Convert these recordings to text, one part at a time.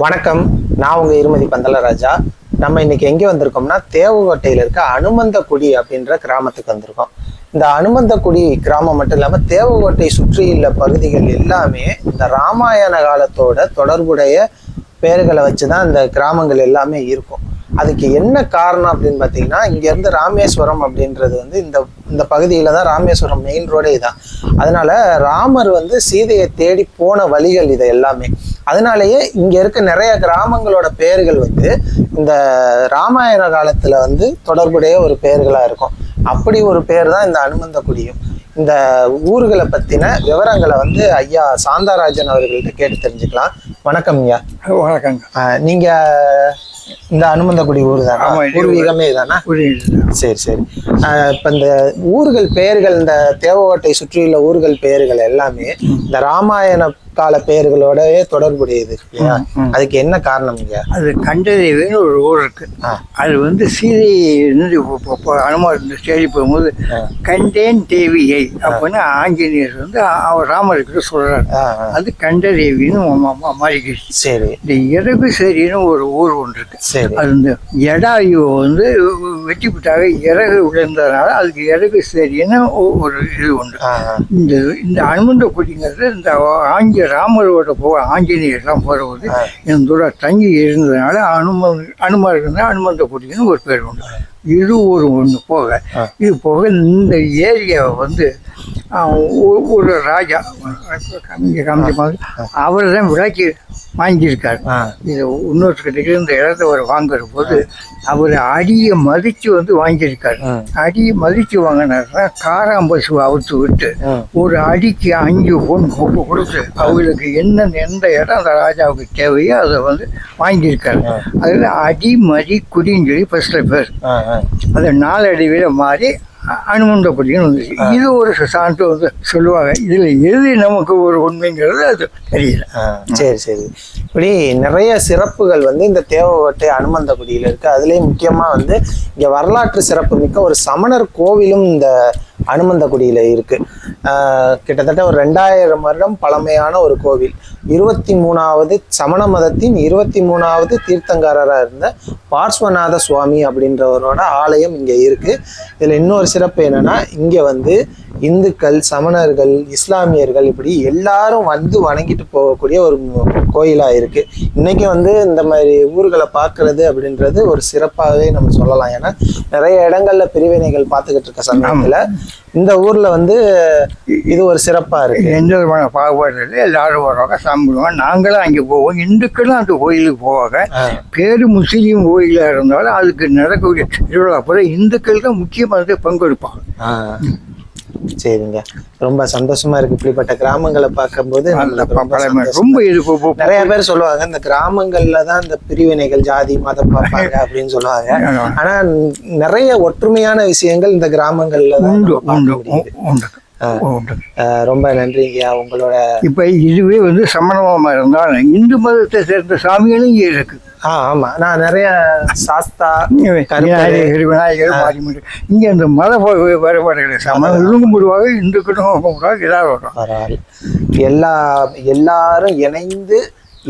வணக்கம். நான் உங்கள் இருமதி பந்தலராஜா. நம்ம இன்னைக்கு எங்கே வந்திருக்கோம்னா தேவகோட்டையில் இருக்க அனுமந்தக்குடி அப்படின்ற கிராமத்துக்கு வந்திருக்கோம். இந்த அனுமந்தக்குடி கிராமம் மட்டும் இல்லாமல் தேவகோட்டை சுற்றியுள்ள பகுதிகள் எல்லாமே இந்த ராமாயண காலத்தோட தொடர்புடைய பெயர்களை வச்சுதான் இந்த கிராமங்கள் எல்லாமே இருக்கும். அதுக்கு என்ன காரணம் அப்படின்னு பார்த்தீங்கன்னா இங்கேருந்து ராமேஸ்வரம் அப்படின்றது வந்து இந்த இந்த பகுதியில் தான் ராமேஸ்வரம் மெயின் ரோடே தான் அதனால ராமர் வந்து சீதையை தேடி போன வழிகள் இது எல்லாமே. அதனாலேயே இங்கே இருக்க நிறைய கிராமங்களோட பெயர்கள் வந்து இந்த ராமாயண காலத்தில் வந்து தொடர்புடைய ஒரு பெயர்களாக இருக்கும். அப்படி ஒரு பேர் தான் இந்த அனுமந்தக்குடியும். இந்த ஊர்களை பற்றின விவரங்களை வந்து ஐயா சாந்தாராஜன் அவர்கள்ட்ட கேட்டு தெரிஞ்சுக்கலாம். வணக்கம் ஐயா. வணக்கங்க. ஆஹ் நீங்க இந்த அனுமந்தக்குடி ஊர் தானா பூர்வீகமே தானா சரி சரி. இப்ப இந்த ஊர்கள் பெயர்கள் இந்த தேவகோட்டை சுற்றியுள்ள ஊர்கள் பெயர்கள் எல்லாமே இந்த ராமாயண கால பெயர்களோடவே தொடர்புடையது இல்லையா? அதுக்கு என்ன காரணம் இங்க? அது கண்டதேவின்னு ஒரு ஊர் இருக்கு. அது வந்து சீதை இருந்து அனுமார் தேடி போகும்போது. கண்டேன் தேவியை அப்படின்னு ஆஞ்சநேயர் வந்து அவர் ராமருக்கு சொல்றாரு. அது கண்டதேவின்னு மாறிக்கிடுச்சு சரி. இந்த இறகு சரின்னு ஒரு ஊர் ஒன்று இருக்கு. இந்த எடாயு வந்து வெட்டி விட்டாக இறகு விழுந்ததுனால அதுக்கு இறகு சரின்னு ஒரு இது உண்டு. இந்த இந்த அனுமந்த குடிங்கிறது இந்த ஆஞ்ச ராமரோட போ ஆஞ்சநேயர்லாம் போகிறபோது இந்த தூர தங்கி இருந்ததுனால அனுமன் இருந்தால் அனுமந்த குடின்னு ஒரு பேர் உண்டு. இது ஒரு ஒன்று போக. இது போக இந்த ஏரியாவை வந்து ஒரு ராஜா இங்கே காமிச்சமாக அவர் தான் விலைக்கு வாங்கியிருக்காரு. இது இன்னொருத்தர்கிட்ட இந்த இடத்த அவர் வாங்குற போது அவர் அடியை மதித்து வந்து வாங்கியிருக்காரு. அடியை மதித்து வாங்கினாருன்னா காராம்பசு அவுத்து விட்டு. ஒரு அடிக்கு அஞ்சு பொன் கொப்பு கொடுத்து அவங்களுக்கு என்ன எந்த இடம் அந்த ராஜாவுக்கு தேவையோ அதை வந்து வாங்கியிருக்காரு அதில் அடி மதி குடின்னு சொல்லி ஃபர்ஸ்ட்ல பேர். அது நாளடைவில் மாறி அனுமந்த வந்துச்சு இது ஒரு சான்று வந்து சொல்லுவாங்க. இதில் எது நமக்கு ஒரு உண்மைங்கிறது அது தெரியல. சரி சரி. இப்படி நிறைய சிறப்புகள் வந்து இந்த தேவகோட்டை அனுமந்தகுடியில் இருக்கு. அதுலேயும் முக்கியமா வந்து இங்க வரலாற்று சிறப்பு மிக்க ஒரு சமணர் கோவிலும் இந்த அனுமந்தகுடியில இருக்கு. ஆஹ் கிட்டத்தட்ட ஒரு ரெண்டாயிரம் வருடம் பழமையான ஒரு கோவில். இருபத்தி மூணாவது சமண மதத்தின் இருபத்தி மூணாவது தீர்த்தங்காரராக இருந்த பார்ஸ்வநாத சுவாமி அப்படின்றவரோட ஆலயம் இங்கே இருக்குது இதில் இன்னொரு சிறப்பு என்னன்னா இங்கே வந்து இந்துக்கள் சமணர்கள் இஸ்லாமியர்கள் இப்படி எல்லாரும் வந்து வணங்கிட்டு போகக்கூடிய ஒரு கோயிலாக இருக்குது இன்றைக்கி வந்து இந்த மாதிரி ஊர்களை பார்க்குறது அப்படின்றது ஒரு சிறப்பாகவே நம்ம சொல்லலாம். ஏன்னா நிறைய இடங்களில் பிரிவினைகள் பார்த்துக்கிட்டு இருக்க சமயத்தில் இந்த ஊர்ல வந்து இது ஒரு சிறப்பா இருக்கு. எந்த விதமான பாகுபாடு இல்லை எல்லாரும் வருவாங்க சாம்பிடுவாங்க. நாங்களும் அங்கே போவோம். இந்துக்களும் அந்த கோயிலுக்கு போவாங்க. பேரு முஸ்லீம் கோயிலாக இருந்தாலும் அதுக்கு நடக்கக்கூடிய திருவிழா போல இந்துக்கள் தான் முக்கியமானது பங்கெடுப்பாங்க. சரிங்க. ரொம்ப சந்தோஷமா இருக்கு. இப்படிப்பட்ட கிராமங்களை பார்க்கும்போது ரொம்ப நிறைய பேர் சொல்லுவாங்க இந்த கிராமங்கள்ல தான் இந்த பிரிவினைகள் ஜாதி மதம் பார்ப்பாங்க அப்படின்னு சொல்லுவாங்க. ஆனா நிறைய ஒற்றுமையான விஷயங்கள் இந்த கிராமங்கள்ல தான் ரொம்ப நன்றிங்கய்யா. உங்களோட இப்போ இதுவே வந்து சமணமாக இருந்தாலும் இந்து மதத்தை சேர்ந்த சாமிகளும் இங்கே இருக்கு. ஆ ஆமா. நான் நிறைய சாஸ்தா விநாயகர் விநாயகர் மாரிமுடி இங்கே இந்த மத வேறுபாடுகளை சமணர்களும் கும்பிடுவாங்க இந்துக்களும் எல்லாரும் எல்லாரும் இணைந்து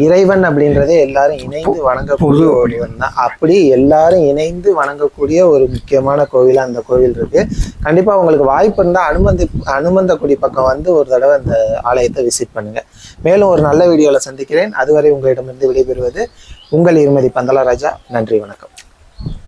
இறைவன் அப்படின்றதே எல்லாரும் இணைந்து வணங்கக்கூடிய ஒருவன் தான். அப்படி எல்லாரும் இணைந்து வணங்கக்கூடிய ஒரு முக்கியமான கோவிலா அந்த கோவில் இருக்கு. கண்டிப்பா உங்களுக்கு வாய்ப்பு இருந்தா அனுமந்தி அனுமந்தக்குடி பக்கம் வந்து ஒரு தடவை அந்த ஆலயத்தை விசிட் பண்ணுங்க. மேலும் ஒரு நல்ல வீடியோல சந்திக்கிறேன். அதுவரை உங்களிடமிருந்து விடைபெறுவது உங்கள் இருமதி பந்தலராஜா நன்றி வணக்கம்.